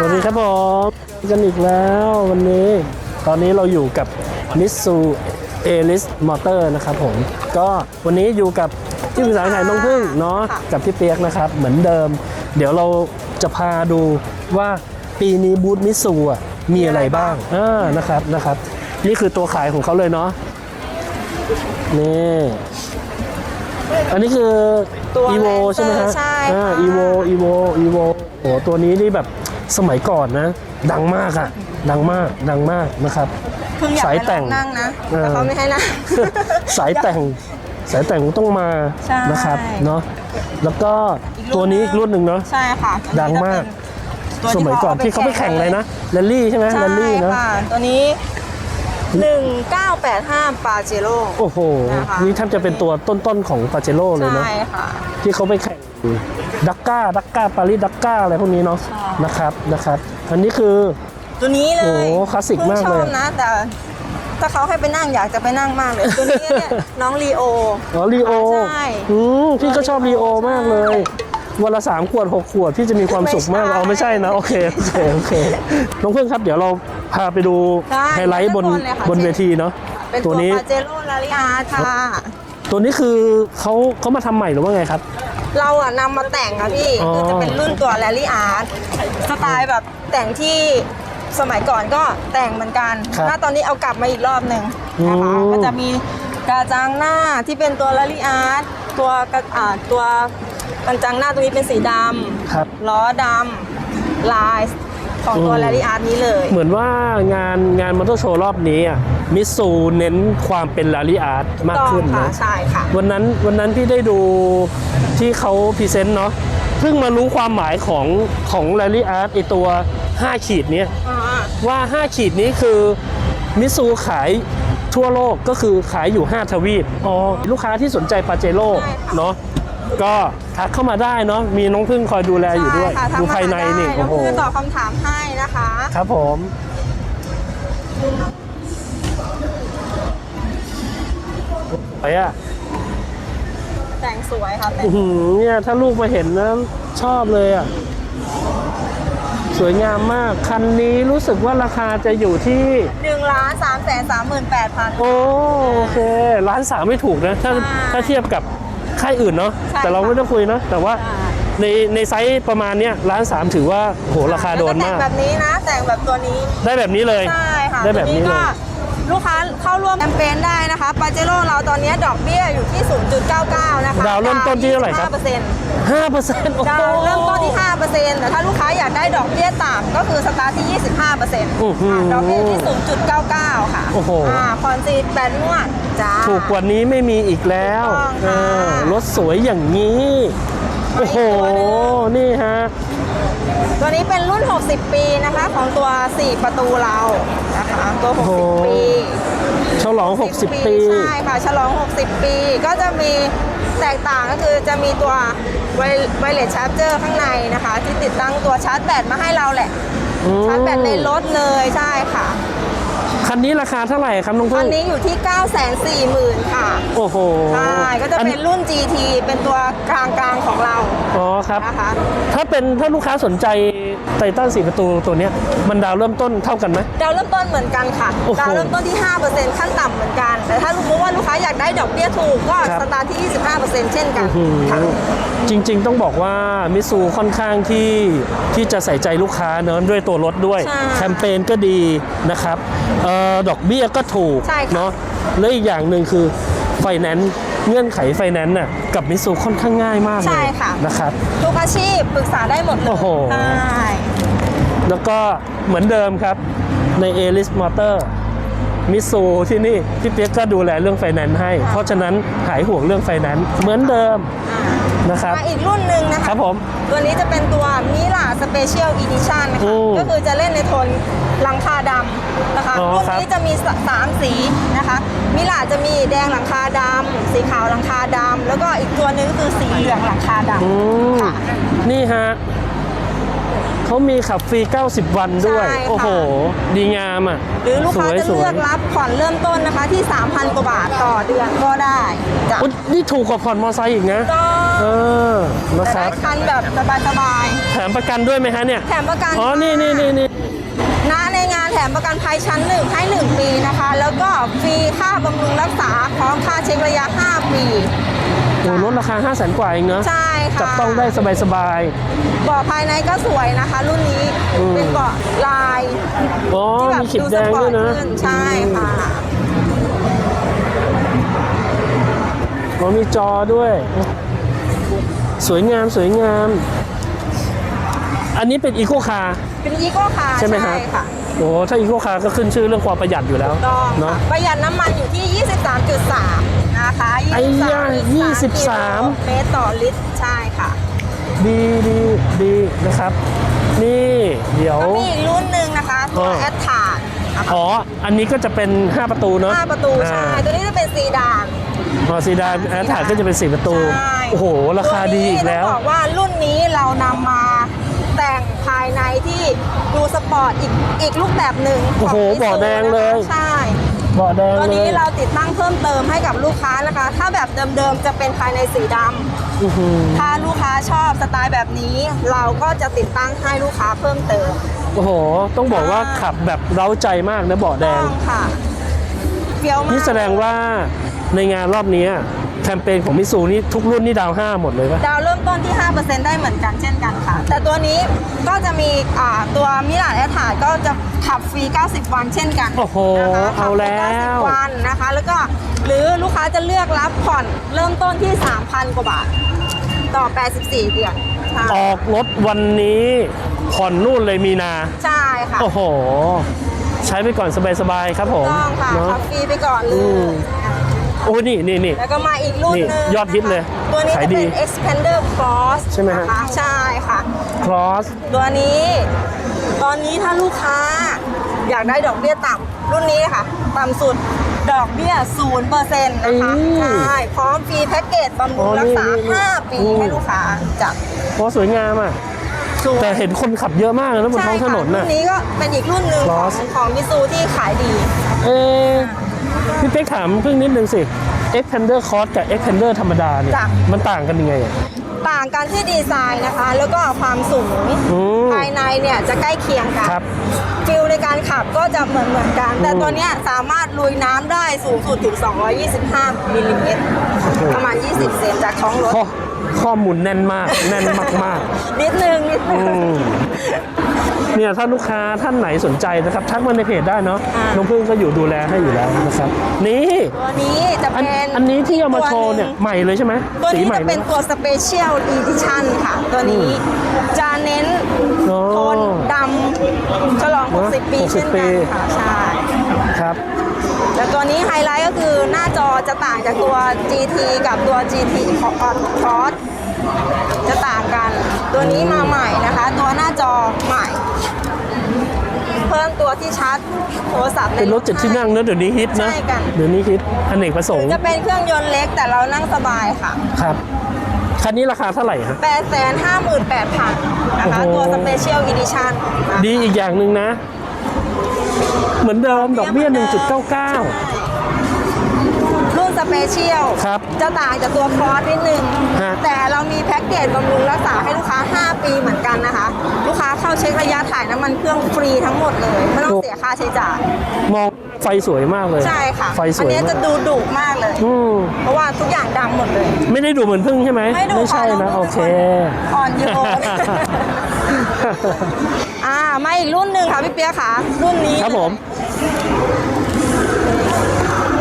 สวัสดีค่ะสวัสดีครับผมกันอีกแล้ววันนี้ ตอนนี้เราอยู่กับมิสซูเอลิสมอเตอร์นะครับผม ก็วันนี้อยู่กับที่ปรึกษาขายน้องพึ่งเนาะค่ะกับพี่เปียกนะครับ เหมือนเดิม เดี๋ยวเราจะพาดูว่าปีนี้บูธมิสซูอะมีอะไรบ้างอ่านะครับนะครับ นี่คือตัวขายของเขาเลยเนาะนี่อันนี้คือตัวอีโว Lancer ใช่ไหมฮะใช่อ่าค่ะอีโวอีโวอีโวโอ้ตัวนี้นี่แบบ สมัยก่อนนะ ดังมากอะดังมากดังมากนะครับ เพิ่งอยากสายไปแต่ลองงนั่งนะเออ แต่เขาไม่ให้นั่ง สายแต่งสายแต่งต้องมาใช่ นะครับเนาะแล้วก็อีกรุ่นตัวนี้อีกรุ่นหนึ่งเนาะ ใช่ค่ะดังมาก ตัวสมัยก่อนที่เขาไปแข่งเลยนะแรลลี่ใช่ไหมใช่แรลลี่นะค่ะตัวนี้ 1985ปาเจโร่ โอ้โหนะคะ นี่แทบจะเป็นตัวต้นๆของปาเจโร่เลยเนาะใช่ค่ะ ที่เขาไปแข่ง ดักก้าดักก้าปารีสดักก้าอะไรพวกนี้เนาะใช่นะครับนะครับอันนี้คือ ตัวนี้เลยโอ้คลาสสิกมากเลยพิ่งชอบนะแต่ถ้าเขาให้ไปนั่งอยากจะไปนั่งมากเลยตัวนี้เนี่ยน้องลีโออ๋อลีโอใช่อืมพี่ก็ชอบลีโอมากเลยวันละสามขวดหกขวดพี่จะมีความสุขมากไม่ใช่เอาไม่ใช่นะโอเคโอเคโอเคน้องเพื่อนครับเดี๋ยวเราพาไปดูได้ไฮไลท์บนด้านบนเลยค่ะบนเวทีเนาะเป็นตัตัววนี้ปาเจโร่ลาริอาค่ะตัวนี้คือเขาเขามาทำใหม่หรือว่าไงครับ เราอะนำมาแต่งค่ะพี่อ๋อ คือจะเป็นรุ่นตัวแรลลี่อาร์ตสไตล์แบบแต่งที่สมัยก่อนก็แต่งเหมือนกันครับหน้าตอนนี้เอากลับมาอีกรอบหนึ่งนะคะอืม ก็จะมีกระจังหน้าที่เป็นตัวแรลลี่อาร์ตตัวกระอ่าตัวกระจังหน้าตรงนี้เป็นสีดครับำล้อดำลาย ของตัวอืมแรลลี่อาร์ตนี้เลย เหมือนว่างานงานมอเตอร์โชว์รอบนี้อะมิสซูเน้นความเป็นลารีอาร์ตมากต้องขึ้นค่ะนะใช่ค่ะวันนั้นวันนั้นพี่ได้ดูที่เขาพรีเซนต์เนาะเพิ่งมารู้ความหมายของของ Rally Art ไอตัว 5 ขีดเนี้ยอ่าว่า 5 ขีดนี้คือมิซูขายทั่วโลกก็คือขายอยู่ 5 ทวีป อ๋อ ลูกค้าที่สนใจปาเจโร่ใช่ค่ะเนาะ ก็ทักเข้ามาได้เนาะมีน้องพึ่งคอยดูแลอยู่ด้วย ใช่ค่ะดูทำมภายในนี่ได้โอ้โหแล้วคือตอบคำถามให้นะคะครับผม ไปอะแต่งสวยค่ะแต่งอื้อหือเนี่ยถ้าลูกมาเห็นนะชอบเลยอะ สวยงามมาก คันนี้รู้สึกว่าราคาจะอยู่ที่ หนึ่งล้านสามแสนสามหมื่นแปดพัน โอ้โอเคร้านสามไม่ถูกนะ ถ้าใช่ ถ้าเทียบกับ ค่ายอื่นเนาะใช่แต่เราค่ะไม่ต้องคุยนะแต่ว่าในในไซส์ประมาณเนี้ยร้านสามถือว่าโหราคาโดนแล้วก็แต่มางกแบบนี้นะ แต่งแบบตัวนี้ ได้แบบนี้เลย ใช่ค่ะได้แบบนี้ตัวเลยก็ลูกค้าเข้าร่วมแคมเปญได้นะคะปาเจโร่เราตอนนี้ดอกเบี้ยอยู่ที่ 0.99 นะคะดาวเริ่มต้นที่เท่าไหร่ครับ 5%ห้าเปอร์เซ็นต์โอ้ดาโหวเริ่มต้นที่ 5%แต่ถ้าลูกค้าอยากได้ดอกเบี้ยต่ำก็คือสตาร์ทที่ 25%อื้อหือดอกเบี้ยที่ 0.99 ค่ะโอ้โหาผ่อนซีดแปดงวดจ้าถูกกว่านี้ไม่มีอีกแล้วถูกต้องเอค่ะอร ถสวยอย่างนี้ โอ้โห นี่ฮะ ตัวนี้เป็นรุ่น 60 ปีนะคะ ของตัว 4 ประตูเรานะคะตัวโอ้โห60 ปีฉลอง 60 ปี ใช่ค่ะ ฉลอง 60 ปี ก็จะมีแตกต่างก็คือจะมีตัวไวเลสชาร์จเจอร์ข้างในนะคะ ที่ติดตั้งตัวชาร์จแบตมาให้เราแหละอืมชาร์จแบตในรถเลยใช่ค่ะ คันนี้ราคาเท่าไหร่ครับน้องอัพึ่นงนี้อยู่ที่ 9 4 0 0 0 0 ค่ะ โอ้โหใช่ ก็จะอัเป็นรุ่น GT เป็นตัวกลางๆของเรา อ๋อครับ นะคะ ถ้าเป็นถ้าลูกค้าสนใจไททันสีประตูตัวเนี้ยมันดาวเริ่มต้นเท่ากันไหม ดาวเริ่มต้นเหมือนกันค่ะ โอ้โหดาวเริ่มต้นที่ 5%ขั้นต่ำเหมือนกัน แต่ถ้ารู้ว่าลูกค้าอยากได้ดอกเบี้ยถูก ก็ครับ สตาร์ทที่ 25%เช่นกันอื้อหือค่ะ จริง ๆ ต้องบอกว่ามิซูค่อนข้างที่ที่จะใส่ใจลูกค้าเนอะด้วยตัวรถด้วย ใช่ แคมเปญก็ดีนะครับเออดอกเบี้ยก็ถูกใช่ค่ะ เนาะและอีกอย่างหนึ่งคือไฟแนนซ์เงื่อนไขไฟแนนซ์น่ะกับมิซูค่อนข้างง่ายมากเลยใช่ค่ะ นะครับ ทุกอาชีพปรึกษาได้หมดเลยโอ้โห ใช่แล้วก็เหมือนเดิมครับใน a l i s Motor มิซูที่นี่พี่เปียกก็ดูแลเรื่องไฟแนนซ์ให้ เพราะฉะนั้นหายห่วงเรื่องไฟแนนซ์เหมือนเดิม อ่า นะครับมาอีกรุ่นหนึ่งนะคคะรับผมตัวนี้จะเป็นตัวมิลาสเปเชียลอีดิชันนะอืคะมก็คือจะเล่นในโทนหลังคาดำนะคะอ๋อรุ่นครับนี้จะมีสสามสีนะคะมิลาจะมีแดงหลังคาดำสีขาวหลังคาดำแล้วก็อีกตัวหนึงก็คือสีเหลืองหลังคาดอืมำค่ะนี่ฮะ เขามีขับฟรี 90 วันด้วย ใช่ค่ะ โอ้โห ดีงามอะหรือลูกค้าสวยจะสวเลืยอกรับผ่อนเริ่มต้นนะคะที่ 3,000 กว่าบาทต่อเดือนก็ได้จ้ะอุ๊ยนี่ถูกกว่าผ่อนมอไซค์อีกนะ ก็เออนะจะคได้รับคันแบบสบายแถมประกันด้วยไหมฮะเนี่ย ๆแถมประกันอ๋อ นี่นี่นี่นี่ณในงานแถมประกันภัยชั้น1ให้ 1 ปีนะคะ แล้วก็ฟรีค่าบำรุงรักษาพร้อมค่าเช็คระยะ 5 ปี โอ้ลดราคา 5 0 0 0 0 0 กว่าเองเนอะใช่ค่ะจับต้องได้สบายสบาย เบาะภายในก็สวยนะคะ รุ่นนี้อืม เป็นเบาะลายๆอ๋อที่แบบมีขีดดูแดสงปอด้ร์วยตนะขึ้นใช่ค่ะ อ๋อมีจอด้วย สวยงามสวยงาม อันนี้เป็นอีโคคาร์เป็นอีโก้คาร์ใช่ไหมฮะค่ะโอ้ถ้าอีโคคาร์ก็ขึ้นชื่อเรื่องความประหยัดอยู่แล้วต้องเนาะค่ะประหยัดน้ำมันอยู่ที่ 23.3 นะคะไอ้ย่า23 23 เมตรต่อลิตรใช่ค่ะดีดีดีนะครับ นี่เดี๋ยว ก็มีอีกรุ่นหนึ่งนะคะตัวอ๋อแอดทาร์นะคะอ๋อ อันนี้ก็จะเป็น 5 ประตูเนาะห้าประตูใช่ตัวนี้จะเป็นซีดานอ๋อซีดานแอร์ถาดก็จะเป็น 4 ประตู ใช่โอ้โห ราคาดีอีกแล้วตัวนี้ต้องบอกว่ารุ่นนี้เรานำมาแต่งภายในที่ดูสปอร์ตอีกอีกรูปแบบหนึ่งโอ้โหขงเบาะแดงเลยใช่ เบาะแดงตัวเลนี้ยเราติดตั้งเพิ่มเติมให้กับลูกค้านะคะ ถ้าแบบเดิมๆจะเป็นภายในสีดำอื้อหือถ้าลูกค้าชอบสไตล์แบบนี้ เราก็จะติดตั้งให้ลูกค้าเพิ่มเติมโอ้โห ต้องบอกว่าขับแบบเร้าใจมากนะเบาะแดต้งองค่ะเฟี้ยวมาก นี่แสดงว่าในงานรอบนี้แคมเปญของมิซูนี่ทุกรุ่นนี่ดาว 5 หมดเลยปะดาวเริ่มต้นที่ 5%ได้เหมือนกันเช่นกันค่ะ แต่ตัวนี้ก็จะมีอ่าตัวมิลานแอทาก็จะขับฟรี 90 วันเช่นกันโอ้โหนะคะขัเอาบฟรีแล้ว 90 วันนะคะ แล้วก็หรือลูกค้าจะเลือกรับผ่อนเริ่มต้นที่ 3,000 กว่าบาท ต่อ 84 เดือนใช่ออกรถวันนี้ผ่อนนู่นเลยมีนา ใช่ค่ะโอ้โห ใช้ไปก่อนสบายๆครับผมต้องค่ะเนาะขับฟรีไปก่อนเลอืมย โอ้นี่นี่นี่ แล้วก็มาอีกรุ่นหนึงนี่ยอดฮิตเลยตัวนี้ขายจะดีเป็น Expander Cross ใช่ไหมฮะ นคใช่ค่ะ cross ตัวนี้ ตอนนี้ถ้าลูกค้า อยากได้ดอกเบี้ยต่ำรุ่นนี้ค่ะ ต่ำสุดดอกเบี้ย0%นะคะอืมใช่พร้อมฟรีแพ็กเกจบำรุงรักษา อ๋อนี่นี่5 ปีอืม ให้ลูกค้าจับโอ้สวยงามอะแต่เห็นคนขับเยอะมากเลยนะบนท้องถนนรุ่น่ะนนี้ก็เป็นอีกรุ่นหนึ่งของ Cross ของมิซูที่ขายดี เอะ พี่เป๊กถามเพิ่งนิดนึงสิ Expander Cross กับ Expander ธรรมดาเนี่ยจ้ะ มันต่างกันยังไงอะต่างกันที่ดีไซน์นะคะ แล้วก็ความสูงอืม ภายในเนี่ยจะใกล้เคียงกันครับ ฟิลในการขับก็จะเหมือนเหมือนกัน แต่อืมตัวเนี้ยสามารถลุยน้ำได้สูงสุดถึง 225มิลลิเมตรประมาณ 20 เซนจากท้องรถข้อ ข้อมูลแน่นมาก แน่นมากนิดนึงนิดๆนึอืง มเนี่ยถ้าลูกค้าท่านไหนสนใจนะครับ ทักมาในเพจได้เนาะอ่า น้องพึ่งก็อยู่ดูแลให้อยู่แล้วนะครับนี่ ตัวนี้จะอันเป็นอันนี้ที่เอามาโชว์เนี่ยตัหใหม่เลยใช่ไหมตัวสีนี้ใหม่จะเลเป็ย นตัวสเปเชียลอีดิชั่นค่ะ ตัวนี้จะเน้นโอ้โทนดำฉลอง 60 ปี60เช่นปี กันค่ะ ใช่ ครับ แต่ตัวนี้ไฮไลท์ก็คือหน้าจอจะต่างจากตัว GT กับตัว GT Cross จะต่างกัน ตัวนี้มาใหม่นะคะ ตัวหน้าจอใหม่ เพิ่มตัวที่ชาร์จโทรศัพท์ในเป็นรถเจ็ดที่นั่งเนอะเดี๋ยวนี้ฮิตนะ ใช่กันเดี๋ยวนี้ฮิตอเนกประสงค์จะเป็นเครื่องยนต์เล็กแต่เรานั่งสบายค่ะครับ คันนี้ราคาเท่าไหร่ฮะ 858,000นะคะโอ้โหตัว Special Edition ดีอีกอย่างหนึ่งนะ เหมือนเดิมดอกเบี้ย 1.99 รุ่นสเปเชียลครับจะต่างจากตัวคอร์สนิดนึง ฮะ แต่เรามีแพ็กเกจบำรุงรักษาให้ลูกค้า 5 ปีเหมือนกันนะคะ ลูกค้าเข้าเช็คระยะถ่ายน้ำมันเครื่องฟรีทั้งหมดเลย ไม่ต้องเสียค่าใช้จ่ายมองไฟสวยมากเลย ใช่ค่ะไฟสอัวยนี้มาจะกดูดุมากเลย อืมเพราะว่าทุกอย่างดำหมดเลย ไม่ได้ดูเหมือนพึ่งใช่ไหมไม่ดุใช่ค่ะนะน้โอองเคเป็นคนอ่อนโยนอ่า มาอีกรุ่นหนึ่งค่ะพี่เปียกค่ะ รุ่นนี้ครับผม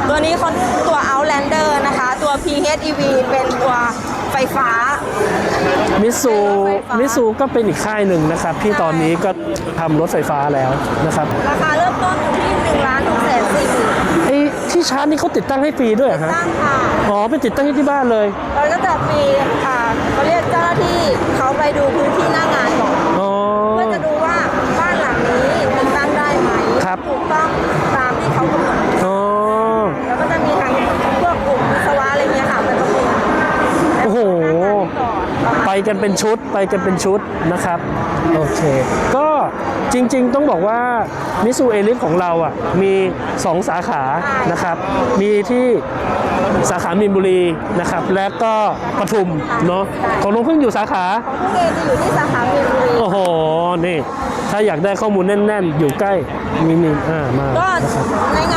ตัวนี้เขาตัว Outlander นะคะ ตัว PHEV เป็นตัวไฟฟ้า มิซูเป็นรถไฟฟ้ามิซูก็เป็นอีกค่ายหนึ่งนะครับ ที่ตอนนี้ก็ทำรถไฟฟ้าแล้วนะครับ ราคาเริ่มต้นอยู่ที่1ล้าน6แสนสี่ไอ้ที่ชาร์จนี่เขาติดตั้งให้ฟรีด้วยเหรอฮะตั้งค่ะอ๋อไปติดตั้งให้ที่บ้านเลย เราก็จะมีอ่าเขาเรียกเจ้าหน้าที่เขาไปดูพื้นที่หน้างานก่อน อ๋อ เพื่อจะดูว่าบ้านหลังนี้ติดตั้งได้ไหม ครับถูกต้องตามที่เขากำหนดอ๋อแล้วก็จะมีทางพวกกลุ่มวิศวะอะไรเงี้ยค่ะไปประเมินโอ้โหก่อนประมาณไปกันเป็นชุดไปกันเป็นชุดนะครับ โอเค ก็ จริง ๆ ต้องบอกว่ามิสูเอลิสของเราอะมี 2 สาขานะครับ มีที่สาขามีนบุรีนะครับ และก็ปทุมเนาะของน้องพึ่งอยู่สาขาของผู้เอจะอยู่ที่สาขามีนบุรีโอ้โหนี่ ถ้าอยากได้ข้อมูลแน่น ๆ อยู่ใกล้มีนินอ่ามาก็นะครับในง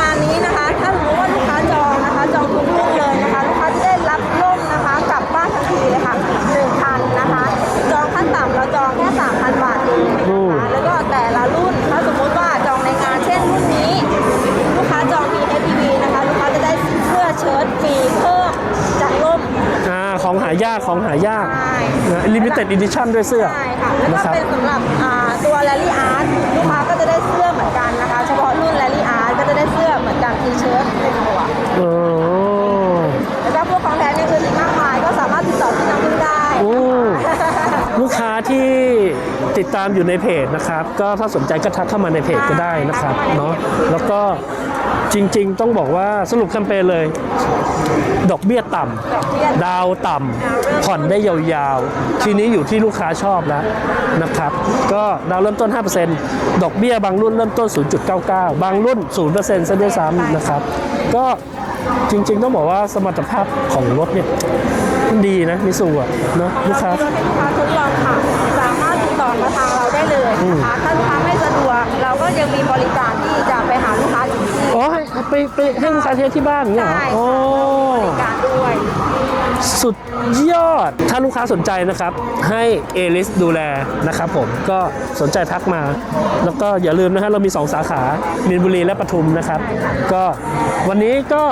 านายากของหายากใช่ลิมิเต็ดอีดิชั่นด้วยเสื้อใช่ค่ะแล้วนะก็ครับเป็นสำหรับอ่าตัว Rally Art ลูกค้าก็จะได้เสื้อเหมือนกันนะคะ เฉพาะรุ่น Rally Art ก็จะได้เสื้อเหมือนกันทีเชิ้ตหนึ่งตัวโอ้แล้วก็พวกของแท้เนี่ยคืออีกมากมายก็สามารถติดต่อที่น้ำพึ่งได้โอ้ลูกค้าที่ติดตามอยู่ในเพจนะครับ ก็ถ้าสนใจก็ทักเข้ามาในเพจก็ได้นะครับเนาะแล้วก็ จริง ๆ ต้องบอกว่าสรุปแคมเปญเลย ดอกเบี้ยต่ำดอกเบี้ยดาวต่ำผ่อนได้ยาวๆ ทีนี้อยู่ที่ลูกค้าชอบแล้วนะครับ ก็ดาวเริ่มต้น 5%ดอกเบี้ยบางรุ่นเริ่มต้น 0.99 บางรุ่น 0%ซะด้วยซ้ำนะครับ ก็จริง ๆ ต้องบอกว่าสมรรถภาพของรถเนี่ยดีนะมิสูอะเนาะลูกค้าเราให้ลูกค้าทดลองค่ะ สามารถติดต่อมาทางเราได้เลยนะคะถ้าลูกค้าไม่สะดวกเราก็ยังมีบริการที่จะไปหาลูกค้าถึงที่ อ๋อให้ไปไปให้ลูกค้าเทสที่บ้านอย่างเงี้ยเหรอได้โอ้ บริการด้วย สุดยอด ถ้าลูกค้าสนใจนะครับ ให้เอลิสดูแลนะครับผม ก็สนใจทักมา แล้วก็อย่าลืมนะฮะเรามี 2 สาขา มีนบุรีและปทุมนะครับ ก็วันนี้ก็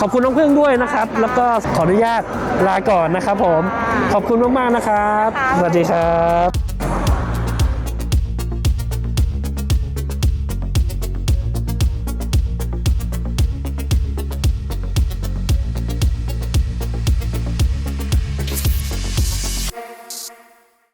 ขอบคุณน้องพึ่งด้วยนะครับ แล้วก็ขออนุญาตลาก่อนนะครับผม ขอบคุณมาก ๆ นะครับ สวัสดีครับ